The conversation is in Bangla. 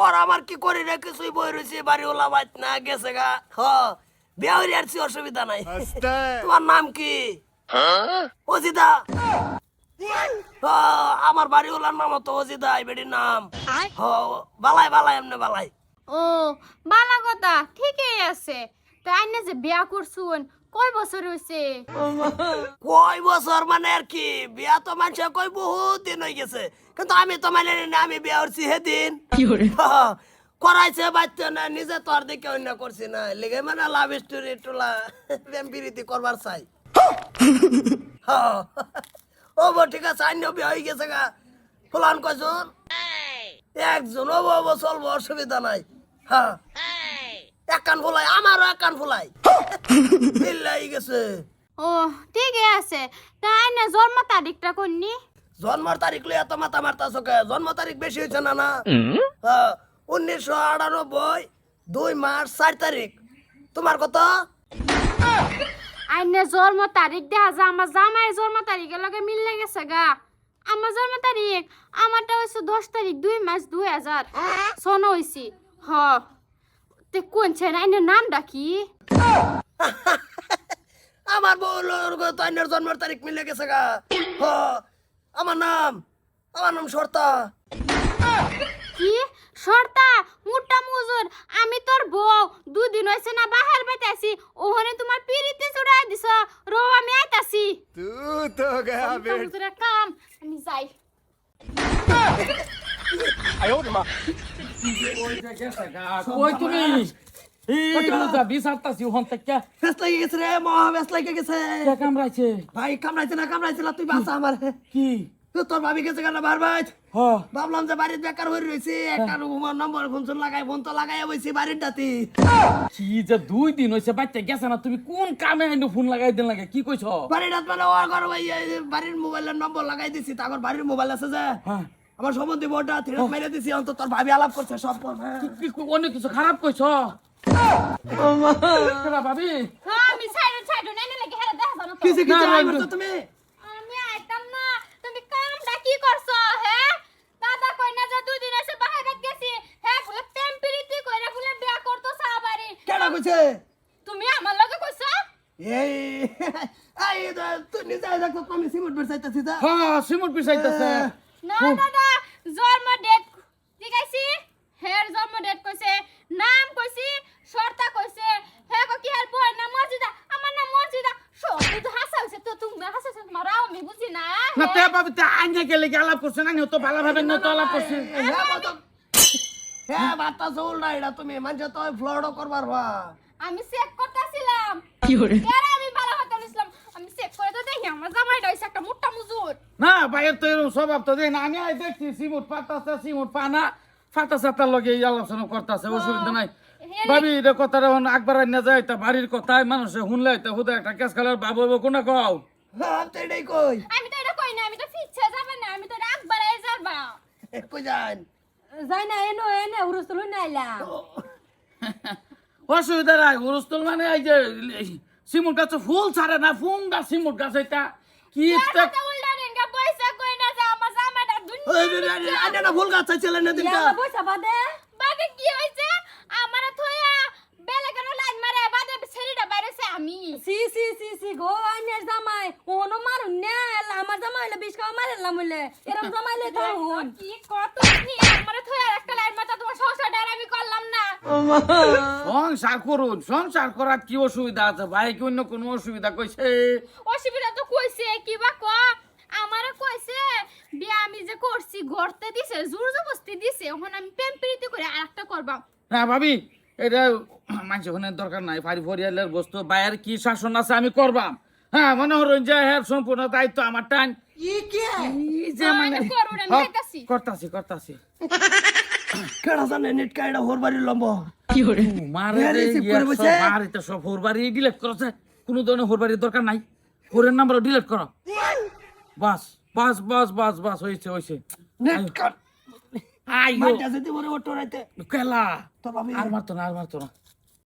ওর আমার কি করি রে? কিছুই বই রয়েছে বাড়ি ওলা বাইত না গেছে গা। হ বিয়া হইলে আর অসুবিধা নাই। তোমার নাম কি? অজিদা। হ, আমার বাড়ি ওলার নাম তো অজিদা এই বেটির নাম। হ বালাই বালাই এমনি বালাই। ও বালা কথা ঠিকই আছে। তাই না যে বিয়া করছুন কয় বছর হইছে? কয় বছর মানে আর কি? বিয়া তো মানুষে কই বহুত দিন হয়ে গেছে। কিন্তু আমি তো মানে আমি বিয়া করছি সেদিন। করাইছে বাচ্চা না নিজে তো আর দেখে অন্য করছি না। লেগে মানে লাভ স্টোরি টোলা প্রেম প্রীতি করবার চাই। ও বো ঠিক আছে আইন বিয়া হয়ে গেছে গা। ফুলান কয়জন? একজন। ও বো বো চলবো অসুবিধা নাই। হ্যাঁ এক কান ফুলাই আমারও এক কান ফুলাই। মিল্লাই গেছে। ও ঠিকই আছে। তাই না জন্ম তারিখটা কোননি? জন্মের তারিখ লইয়া তো মাথা মারতাছ কে জন্ম তারিখ বেশি হয়েছে না না? উনিশশো আটানব্বই দুই মার্চ চার তারিখ তোমার কত? আইনে জন্ম তারিখ দেখা যা আমার জামাইয়ের জন্ম তারিখের লগে মিললে গেছে গা। আমার জন্ম তারিখ আমারটা হচ্ছে দশ তারিখ দুই মাস দুই হাজার সন হয়েছি হ। তে কোন ছেন আইনের নামটা কি? আমার বউর তো আইনের জন্মের তারিখ মিলে গেছে গা। হ আমার নাম আমার নাম সর্তা কি? সর্তা মুটা মুজুর আমি তোর বউ। দুদিন হইছে না বাহার বাইতাছি ওহনে তোমার পিরিতে চড়াই দিছ। রো আমি আইতাসি তু তো গা বেট কাম আমি যাই। তুমি? ভাই কামড়াইছে না কামড়াইছে না তুই আমার। কি? তোর ভাবি গেছে কেন ভাবলাম যে বাড়ির বেকার হয়ে রয়েছে একটা নম্বর ফোন ফোন লাগাই ফোন তো লাগাই বইছি বাড়ির ডাতি কি যে দুই দিন হইছে বাচ্চা গেছে না তুমি কোন কামে আইনো ফোন লাগাই দিন লাগে কি কইছ? বাড়ির ডাত মানে ওর ঘর ভাই বাড়ির মোবাইলের নম্বর লাগাই দিছি তারপর বাড়ির মোবাইল আছে যে। হ্যাঁ। আমার সম্বন্ধে বোর্ডটা থ্রিট মেরে দিছি অন্ত তোর ভাবি আলাপ করছে সব পর, হ্যাঁ। কি- কি- অন্য কিছু খারাপ কইছ কেডা ভাবি হ্যাঁ আমি সাইড সাইড নেনে লাগে হেরা দেখা জানো তো কিসে কিসে না, আই না, করছ তুমি আমি আইতাম না তুমি কামটা কি করছ হ্যাঁ দাদা কই না যে দুই দিন এসে বাহিরে গেছি হ্যাঁ বলে টেম্পিরিটি কইরা বলে বিয়া করতো সাবারি কেডা কইছে তুমি আমার লগে কইছো এই আই তুই নিজে দেখো আমি সিমেন্ট বের চাইতাছি হ্যাঁ সিমুর পিছাইতেছে না দাদা ডেট আছে হের জন্ম ডেট কইছে নাম কইছি শর্তা কইছে। হে কো কি হের বই না মর্জিদা আমার নাম মর্জিদা সব তো হাসাইছে তো তুমি হাসাইছে তোমার রাও আমি বুঝি না। না তে ভাবি তে আইনে গেলে কি আলাপ করছে না তো ভালো ভাবে না তো আলাপ করছে হ্যাঁ বাতা হ্যাঁ বাতা না এটা তুমি। মানুষ তো ফ্লডও করবার ভা আমি চেক করতেছিলাম কি করে আমি ভালো হতে নিছিলাম আমি চেক করে তো দেখি আমার জামাইটা হইছে একটা মোটা মুজুর না ভাইয়ের তো এরকম স্বভাব তো দেখ না। আমি আই দেখছি সিমুট পাতাছে সিমুট পানা। ফাটাছে তার লগে এই আলোচনা করতেছে অসুবিধা নাই। ভাবি এটা কথাটা হন আকবার না যায় তা বাড়ির কথায় মানুষে শুনলে তা হুদা একটা কেস খেলার বাবু কোনা কও? হ্যাঁ তো এটাই কই। আমি তো এটা কই না আমি তো ফিচ্ছে যাবে না আমি তো এটা একবার এই যাবা কই যান? যাই না এনো এনে হুরুস্তুল নাইলা অসুবিধা নাই হুরুস্তুল মানে এই যে সিমুট গাছ ফুল ছাড়ে না ফুংটা সিমুট গাছ এটা। কি একটা কথা উল্টা নিনকা পয়সা কই না যে আমার লাইন বাদে আমি কি করলাম না সংসার করুন সংসার করার কি অসুবিধা আছে ভাই কি অন্য কোনো অসুবিধা কইছে অসুবিধা তো কইছে কি বা ক কইছে বিয়া আমি যে করছি গড়তে দিছে জোর জবস্তি দিছে এখন আমি প্রেম প্রীতি করে আরেকটা করবাম হ্যাঁ ভাবি এটা মানুষ ওখানে দরকার নাই ফারি ফরিয়ালের বস্তু বাইরের কি শাসন আছে আমি করবাম। হ্যাঁ মনে হরুন যে হ্যাঁ সম্পূর্ণ দায়িত্ব আমার টান। ই কে? এই যে হ্যাঁ, মানে হ্যাঁ। করতাছি করতাছি। কেডা জানে নেট কাইডা হোর বাড়ির লম্ব। মারে হ্যাঁ, রে, receive ইয়া করে সব সব হোরবাড়ি ডিলিট করেছে। কোনো ধরনের হোরবাড়ির দরকার নাই। হোরের নাম্বার ডিলিট করো। বাস। বাস বাস বাস বাস হয়েছে হয়েছে। আইও মাইটা যেতে বলে ওটো রাইতে। কেলা। তো আর মারতো না আর মারতো না।